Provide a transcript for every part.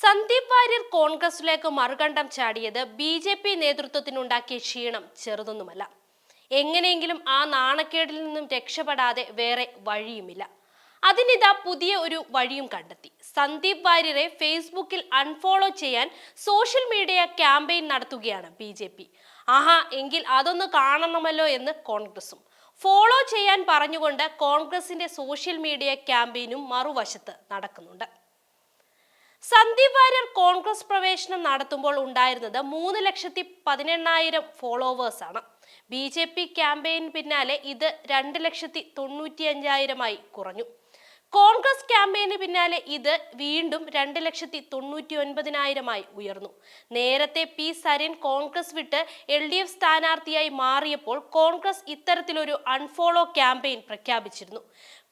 സന്ദീപ് വാര്യർ കോൺഗ്രസിലേക്ക് മറുകണ്ഠം ചാടിയത് B J P നേതൃത്വത്തിനുണ്ടാക്കിയ ക്ഷീണം ചെറുതൊന്നുമല്ല. എങ്ങനെയെങ്കിലും ആ നാണക്കേടിൽ നിന്നും രക്ഷപ്പെടാതെ വേറെ വഴിയുമില്ല. അതിനിതാ പുതിയ ഒരു വഴിയും കണ്ടെത്തി. സന്ദീപ് വാര്യരെ ഫേസ്ബുക്കിൽ അൺഫോളോ ചെയ്യാൻ സോഷ്യൽ മീഡിയ ക്യാമ്പയിൻ നടത്തുകയാണ് ബി ജെ പി. ആഹാ എങ്കിൽ അതൊന്ന് കാണണമല്ലോ എന്ന് കോൺഗ്രസും. ഫോളോ ചെയ്യാൻ പറഞ്ഞുകൊണ്ട് കോൺഗ്രസിന്റെ സോഷ്യൽ മീഡിയ ക്യാമ്പയിനും മറുവശത്ത് നടക്കുന്നുണ്ട്. സന്ദീപ് വാര്യർ കോൺഗ്രസ് പ്രവേശനം നടത്തുമ്പോൾ ഉണ്ടായിരുന്നത് മൂന്ന് ലക്ഷത്തി പതിനെണ്ണായിരം ഫോളോവേഴ്സാണ്. ബി ജെ പി ക്യാമ്പയിൻ പിന്നാലെ ഇത് രണ്ട് ലക്ഷത്തി തൊണ്ണൂറ്റി അഞ്ചായിരമായി കുറഞ്ഞു. കോൺഗ്രസ് ക്യാമ്പയിന് പിന്നാലെ ഇത് വീണ്ടും രണ്ട് ലക്ഷത്തി തൊണ്ണൂറ്റി ഒൻപതിനായിരമായി ഉയർന്നു. നേരത്തെ പി സരിൻ കോൺഗ്രസ് വിട്ട് എൽ ഡി എഫ് സ്ഥാനാർത്ഥിയായി മാറിയപ്പോൾ കോൺഗ്രസ് ഇത്തരത്തിലൊരു അൺഫോളോ ക്യാമ്പയിൻ പ്രഖ്യാപിച്ചിരുന്നു.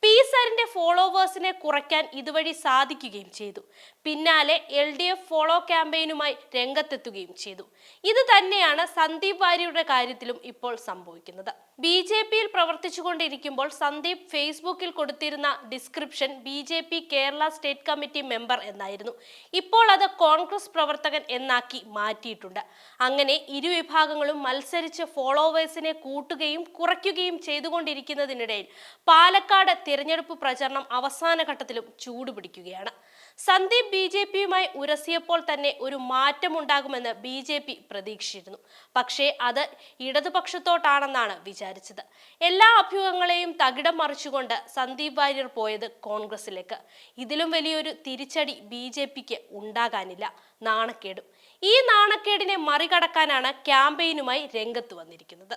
പി സാറിന്റെ ഫോളോവേഴ്സിനെ കുറയ്ക്കാൻ ഇതുവഴി സാധിക്കുകയും ചെയ്തു. പിന്നാലെ എൽ ഡി എഫ് ഫോളോ ക്യാമ്പയിനുമായി രംഗത്തെത്തുകയും ചെയ്തു. ഇത് തന്നെയാണ് സന്ദീപ് വാര്യരുടെ കാര്യത്തിലും ഇപ്പോൾ സംഭവിക്കുന്നത്. ബി ജെ പിയിൽ പ്രവർത്തിച്ചുകൊണ്ടിരിക്കുമ്പോൾ സന്ദീപ് ഫേസ്ബുക്കിൽ കൊടുത്തിരുന്ന description B J P Kerala state committee member എന്നായിരുന്നു. ഇപ്പോൾ അത് കോൺഗ്രസ് പ്രവർത്തകൻ എന്നാക്കി മാറ്റിയിട്ടുണ്ട്. അങ്ങനെ ഇരുവിഭാഗങ്ങളും മത്സരിച്ച് ഫോളോവേഴ്സിനെ കൂട്ടുകയും കുറയ്ക്കുകയും ചെയ്തുകൊണ്ടിരിക്കുന്നതിനിടയിൽ പാലക്കാട് തിരഞ്ഞെടുപ്പ് പ്രചരണം അവസാന ഘട്ടത്തിലും ചൂടുപിടിക്കുകയാണ് സന്ദീപ് ബി ജെ പിയുമായി ഉരസിയപ്പോൾ തന്നെ ഒരു മാറ്റമുണ്ടാകുമെന്ന് ബി ജെ പി പ്രതീക്ഷിച്ചിരുന്നു. പക്ഷേ അത് ഇടതുപക്ഷത്തോട്ടാണെന്നാണ് വിചാരിച്ചത്. എല്ലാ അഭ്യൂഹങ്ങളെയും തകിടം മറിച്ചുകൊണ്ട് സന്ദീപ് വാര്യർ പോയത് കോൺഗ്രസിലേക്ക്. ഇതിലും വലിയൊരു തിരിച്ചടി ബി ജെ പിക്ക് ഉണ്ടാകാനില്ല. നാണക്കേടും. ഈ നാണക്കേടിനെ മറികടക്കാനാണ് ക്യാമ്പയിനുമായി രംഗത്ത് വന്നിരിക്കുന്നത്.